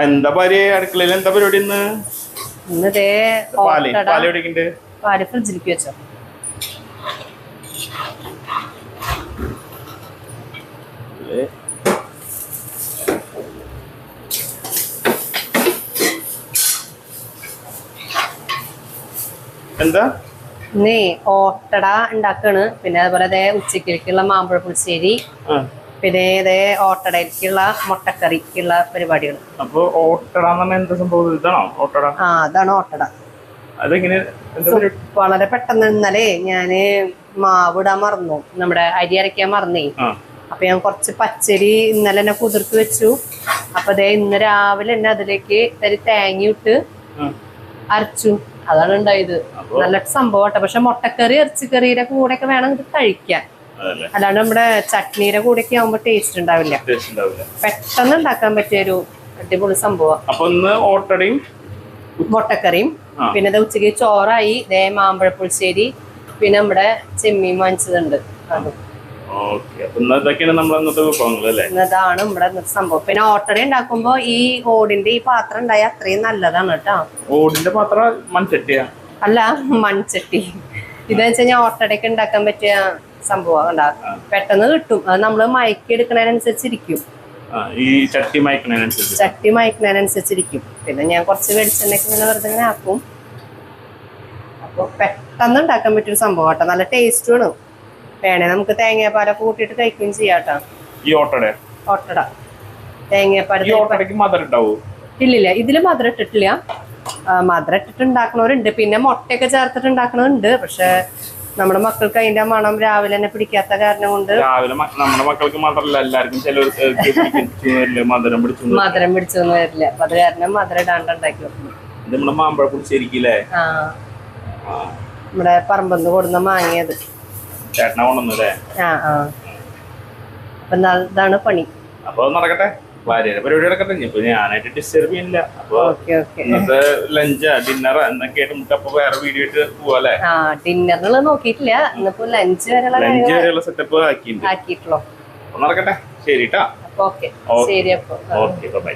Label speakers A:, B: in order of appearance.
A: എന്താ പരിപാടി അടുക്കളയിൽ എന്താ പരിപാടി ഇന്ന്?
B: ഇന്ന് ദേ പാൽ
A: പാൽ എവിടേക്കുണ്ട്
B: പാൽ ഫ്രിഡ്ജിലേക്ക് വെച്ചോ.
A: എന്താ?
B: നീ ഓട്ടട ഉണ്ടാക്കാണ്. പിന്നെ അതുപോലെ ഉച്ചക്കിലേക്കുള്ള മാമ്പഴ പുളിശ്ശേരി. പിന്നെ ദേ ഓട്ടടയ്ക്കുള്ള മുട്ടക്കറിക്കുള്ള പരിപാടികൾ
A: അപ്പൊ ഓട്ടട എന്ന് എന്താ സംഭവം? ഇതാണോ ഓട്ടട?
B: ആ അതാണ് ഓട്ടട.
A: അതെങ്ങനെ?
B: വളരെ പെട്ടെന്ന് ഇന്നലെ ഞാൻ മാവ് ഇടാൻ മറന്നു. നമ്മുടെ അരി അരയ്ക്കാൻ മറന്നേ. അപ്പൊ ഞാൻ കുറച്ച് പച്ചരി ഇന്നലെ തന്നെ കുതിർത്ത് വെച്ചു. അപ്പൊ ദേ ഇന്ന് രാവിലെ തന്നെ അതിലേക്ക് ഒരു തേങ്ങ ഇട്ട്
A: ആ.
B: അരച്ചു. അതാണ് ഉണ്ടായത്. നല്ല സംഭവം പക്ഷെ മുട്ടക്കറി ഇറച്ചിക്കറിയുടെ കൂടെ ഒക്കെ വേണം ഇത് കഴിക്കാൻ. അല്ലാണ്ട് നമ്മുടെ ചട്നിയുടെ കൂടെ ഒക്കെ ആവുമ്പോ ടേസ്റ്റ് ഉണ്ടാവില്ല. പെട്ടെന്ന് ഉണ്ടാക്കാൻ പറ്റിയ ഒരു അടിപൊളി സംഭവം.
A: അപ്പൊ ഒന്ന് ഓട്ടടയും
B: മുട്ടക്കറിയും പിന്നെ ഉച്ചയ്ക്ക് ചോറായി ഇതേ മാമ്പഴ പുളിശ്ശേരി പിന്നെ നമ്മുടെ ചെമ്മീൻ വാങ്ങിച്ചതുണ്ട്. അതും.
A: ഓക്കെ. അപ്പൊ ഇന്ന് ഇതൊക്കെയാണ് നമ്മൾ ഇന്നത്തെ വിഭവങ്ങൾ
B: നമ്മുടെ സംഭവം. പിന്നെ ഓട്ടട ഉണ്ടാക്കുമ്പോ ഈ ഓടിന്റെ ഈ പാത്രം ഉണ്ടായ അത്രയും നല്ലതാണ് കേട്ടോ.
A: ഓടിന്റെ പാത്രം മൺചട്ടിയാ?
B: അല്ല മൺചട്ടി. ഇതെന്ന് വെച്ച് കഴിഞ്ഞാൽ ഓട്ടടയ്ക്ക് ഉണ്ടാക്കാൻ പറ്റിയ സംഭവം പെട്ടെന്ന് കിട്ടും. അത് നമ്മൾ മയക്കി എടുക്കുന്നതിനനുസരിച്ചിരിക്കും
A: ആ, ഈ ചട്ടി മയക്കണതിനനുസരിച്ച്
B: ചട്ടി മയക്കുന്നതിനനുസരിച്ചിരിക്കും പിന്നെ ഞാൻ കുറച്ച് വെളിച്ചെണ്ണയ്ക്ക് ഇങ്ങനെ വെറുതെ ഇങ്ങനെ ആക്കും. അപ്പൊ പെട്ടെന്ന് ഉണ്ടാക്കാൻ പറ്റിയൊരു സംഭവം കേട്ടോ. നല്ല ടേസ്റ്റ് ആണ് വേണേ നമുക്ക് തേങ്ങാപ്പാലൊക്കെ കൂട്ടിയിട്ട് കഴിക്കുകയും ചെയ്യാം കേട്ടോ.
A: ഈ ഓട്ടട?
B: ഓട്ടട. തേങ്ങാപ്പാൽ ഇല്ലില്ല ഇതിൽ മധുരം ഇട്ടിട്ടില്ല. മധുരം ഇട്ടിട്ട് ഉണ്ടാക്കണവരുണ്ട്. പിന്നെ മുട്ടയൊക്കെ ചേർത്തിട്ട് ഉണ്ടാക്കണുണ്ട് പക്ഷെ നമ്മുടെ മക്കൾക്ക് അതിന്റെ മണം രാവിലെ തന്നെ പിടിക്കാത്ത കാരണം കൊണ്ട്
A: രാവിലെ നമ്മുടെ മക്കൾക്ക് മാത്രമല്ല എല്ലാവർക്കും ചിലവർക്ക് മധുരം പിടിച്ചു
B: മധുരം പിടിച്ചൊന്നും വരില്ല അപ്പൊ അത് കാരണം മധുരം ഇടാണ്ട് ഉണ്ടാക്കി വെക്കുന്നു.
A: നമ്മുടെ
B: ആ. നമ്മുടെ പറമ്പന്ന് കൊടുന്ന മാങ്ങിയത്.
A: ചേട്ടനെ കൊണ്ടുവന്നു അല്ലേ?
B: ആ ആ. അപ്പൊ ഇതാണ് പണി.
A: അപ്പൊ നടക്കട്ടെ. ഭാര്യയുടെ പരിപാടികളൊക്കെ തന്നെ ഇപ്പൊ ഞാനായിട്ട് ഡിസ്റ്റർബ് ചെയ്യുന്നില്ല അപ്പൊ ഇന്നത്തെ ലഞ്ചാ ഡിന്നറാ എന്നൊക്കെ ആയിട്ട് നമുക്ക് അപ്പൊ വേറെ വീഡിയോ ആയിട്ട് പോവാല്ലേ
B: ഡിന്നറുകൾ ഡിന്നറിനുള്ള നോക്കിയിട്ടില്ല. ഇന്നിപ്പോ ലഞ്ച് വരെയുള്ള
A: ലഞ്ച് വരെയുള്ള സെറ്റപ്പ് ആക്കിയിട്ടുണ്ട്.
B: ആക്കിയിട്ടുള്ളൂ.
A: നടക്കട്ടെ. ശരി
B: കേട്ടാ
A: ഓക്കെ.
B: ശരി അപ്പൊ.
A: Okay bye